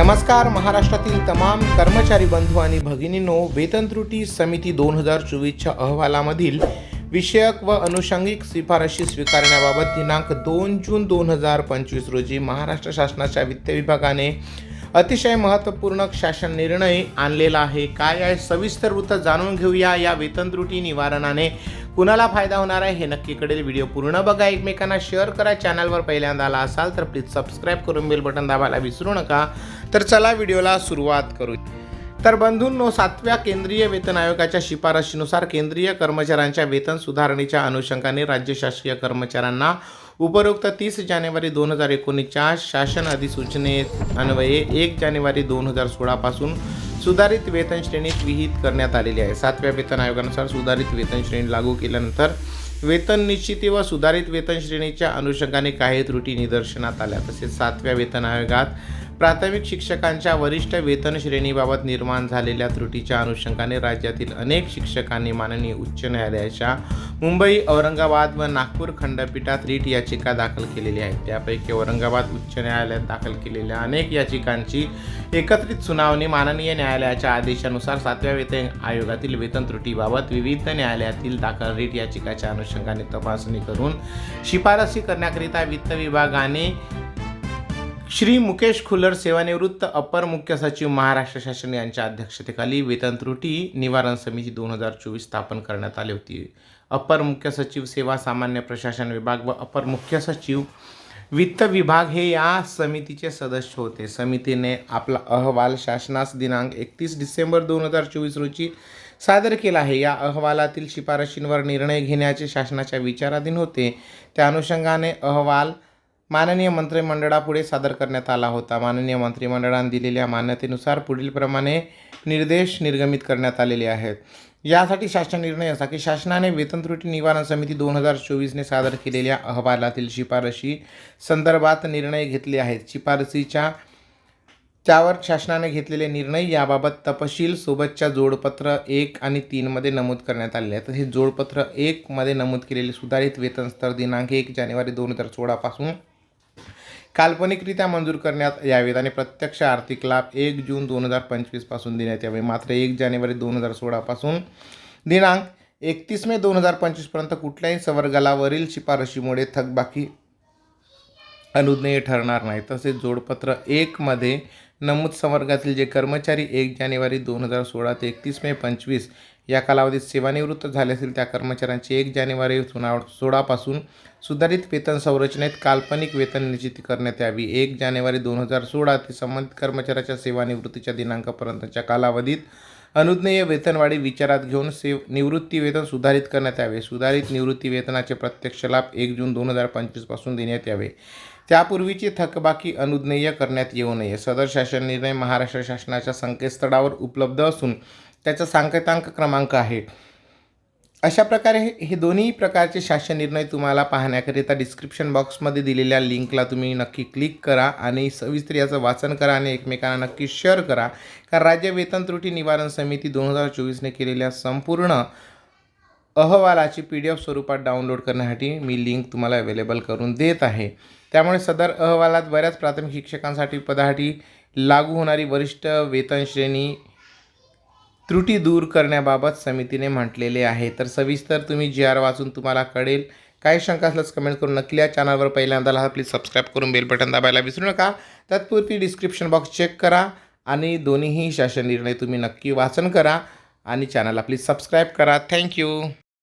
नमस्कार महाराष्ट्रातील तमाम कर्मचारी बंधू आणि भगिनींनो वेतन त्रुटी समिती दोन हजार चोवीसच्या अहवालामधील विषयक व अनुषंगिक शिफारशी स्वीकारण्याबाबत दिनांक दोन जून दोन हजार पंचवीस रोजी महाराष्ट्र शासनाच्या वित्त विभागाने अतिशय महत्त्वपूर्ण शासन निर्णय आणलेला आहे. काय आहे? सविस्तर वृत्त जाणून घेऊया. या वेतन त्रुटी निवारणाने कुणाला फायदा होणार आहे हे नक्की कळेल. व्हिडिओ पूर्ण बघा. एकमेकांना शेअर करा. चॅनलवर पहिल्यांदा आला असाल तर प्लीज सबस्क्राईब करून बेल बटन दाबायला विसरू नका. तर चला व्हिडिओला सुरुवात करू तर बंधूंनो सातव्या केंद्रीय वेतन आयोगाच्या शिफारशीनुसार केंद्रीय कर्मचाऱ्यांच्या वेतन सुधारणेच्या अनुषंगाने राज्य शासकीय कर्मचाऱ्यांना उपरोक्त तीस जानेवारी दोन हजार एकोणीसच्या शासन अधिसूचनेत अन्वये एक जानेवारी दोन हजार सोळापासून सुधारित वेतन श्रेणीत विहित करण्यात आलेली आहे. सातव्या वेतन आयोगानुसार सुधारित वेतन श्रेणी लागू केल्यानंतर वेतन निश्चिती व सुधारित वेतन श्रेणीच्या अनुषंगाने काही त्रुटी निदर्शनात आल्या. तसेच सातव्या वेतन आयोगात प्राथमिक शिक्षकांच्या वरिष्ठ वेतन श्रेणीबाबत निर्माण झालेल्या त्रुटीच्या अनुषंगाने राज्यातील अनेक शिक्षकांनी माननीय उच्च न्यायालयाच्या मुंबई औरंगाबाद व नागपूर खंडपीठात रीट याचिका दाखल केलेली आहे. त्यापैकी औरंगाबाद उच्च न्यायालयात दाखल केलेल्या अनेक याचिकांची एकत्रित सुनावणी माननीय न्यायालयाच्या आदेशानुसार सातव्या वेतन आयोगातील वेतन त्रुटीबाबत विविध न्यायालयातील दाखल रीट याचिकाच्या अनुषंगाने तपासणी करून शिफारसी करण्याकरिता वित्त विभागाने श्री मुकेश खुल्लर सेवानिवृत्त अपर मुख्य सचिव महाराष्ट्र शासन यांच्या अध्यक्षतेखाली वेतन त्रुटी निवारण समिती दोन हजार चोवीस स्थापन करण्यात आली होती. अपर मुख्य सचिव सेवा सामान्य प्रशासन विभाग व अपर मुख्य सचिव वित्त विभाग हे या समितीचे सदस्य होते. समितीने आपला अहवाल शासनास दिनांक एकतीस डिसेंबर दोन हजार चोवीस रोजी सादर केला आहे. या अहवालातील शिफारशींवर निर्णय घेण्याचे शासनाच्या विचाराधीन होते. त्या अनुषंगाने अहवाल माननीय मंत्रिमंडळापुढे सादर करण्यात आला होता. माननीय मंत्रिमंडळाने दिलेल्या मान्यतेनुसार पुढीलप्रमाणे निर्देश निर्गमित करण्यात आलेले आहेत. यासाठी शासन निर्णय असा की शासनाने वेतन त्रुटी निवारण समिती दोन हजार चोवीसने सादर केलेल्या अहवालातील शिफारशी संदर्भात निर्णय घेतले आहेत. शिफारसीच्या त्यावर शासनाने घेतलेले निर्णय याबाबत तपशील सोबतच्या जोडपत्र एक आणि तीनमध्ये नमूद करण्यात आलेले आहे तसेच जोडपत्र एकमध्ये नमूद केलेले सुधारित वेतन स्तर दिनांक एक जानेवारी दोन हजार सोळापासून काल्पनिकरित्या मंजूर करण्यात यावेत आणि प्रत्यक्ष आर्थिक लाभ एक जून दोन हजार पंचवीसपासून देण्यात यावे. मात्र एक जानेवारी दोन हजार सोळापासून दिनांक एकतीस मे दोन हजार पंचवीसपर्यंत कुठल्याही संवर्गालावरील शिफारशीमुळे थकबाकी अनुज्ञेय ठरणार नाही. तसेच जोडपत्र एकमध्ये नमूद संवर्गातील जे कर्मचारी एक जानेवारी दोन हजार सोळा ते एकतीस मे पंचवीस या कालावधीत सेवानिवृत्त झाले असतील त्या कर्मचाऱ्यांची एक जानेवारी सोळा सोळापासून सुधारित वेतन संरचनेत काल्पनिक वेतन निश्चित करण्यात यावी. एक जानेवारी दोन हजार सोळा ते संबंधित कर्मचाऱ्याच्या सेवानिवृत्तीच्या दिनांकापर्यंतच्या कालावधीत अनुज्ञेय वेतनवाढी विचारात घेऊन सेव निवृत्ती वेतन सुधारित करण्यात यावे. सुधारित निवृत्ती वेतनाचे प्रत्यक्ष लाभ एक जून दोन हजार पंचवीसपासून देण्यात यावे. त्यापूर्वीची थकबाकी अनुज्ञेय करण्यात येऊ नये. सदर शासन निर्णय महाराष्ट्र शासनाच्या संकेतस्थळावर उपलब्ध असून त्याचा सांकेतांक क्रमांक आहे. अशा प्रकारे हे- हे दोन्ही प्रकारचे शासन निर्णय तुम्हाला पाहण्याकरिता डिस्क्रिप्शन बॉक्समध्ये दिलेल्या लिंकला तुम्ही नक्की क्लिक करा आणि सविस्तर याचं वाचन करा आणि एकमेकांना नक्की शेअर करा. कारण राज्य वेतन त्रुटी निवारण समिती दोन हजार चोवीसने केलेल्या संपूर्ण अहवालाची पी डी एफ स्वरूपात डाउनलोड करण्यासाठी मी लिंक तुम्हाला अवेलेबल करून देत आहे. त्यामुळे सदर अहवालात बऱ्याच प्राथमिक शिक्षकांसाठी पदासाठी लागू होणारी वरिष्ठ वेतन श्रेणी त्रुटी दूर करण्याबाबत समितीने म्हटलेले आहे. तर सविस्तर तुम्ही जी आर वाचून तुम्हाला कळेल. काही शंका असल्यास कमेंट करून नक्की या चॅनलवर पहिल्यांदा आला प्लीज सबस्क्राईब करून बेल बटन दाबायला विसरू नका. तत्पूर्वी डिस्क्रिप्शन बॉक्स चेक करा आणि दोन्हीही शासन निर्णय तुम्ही नक्की वाचन करा आणि चॅनलला प्लीज सबस्क्राईब करा. थँक्यू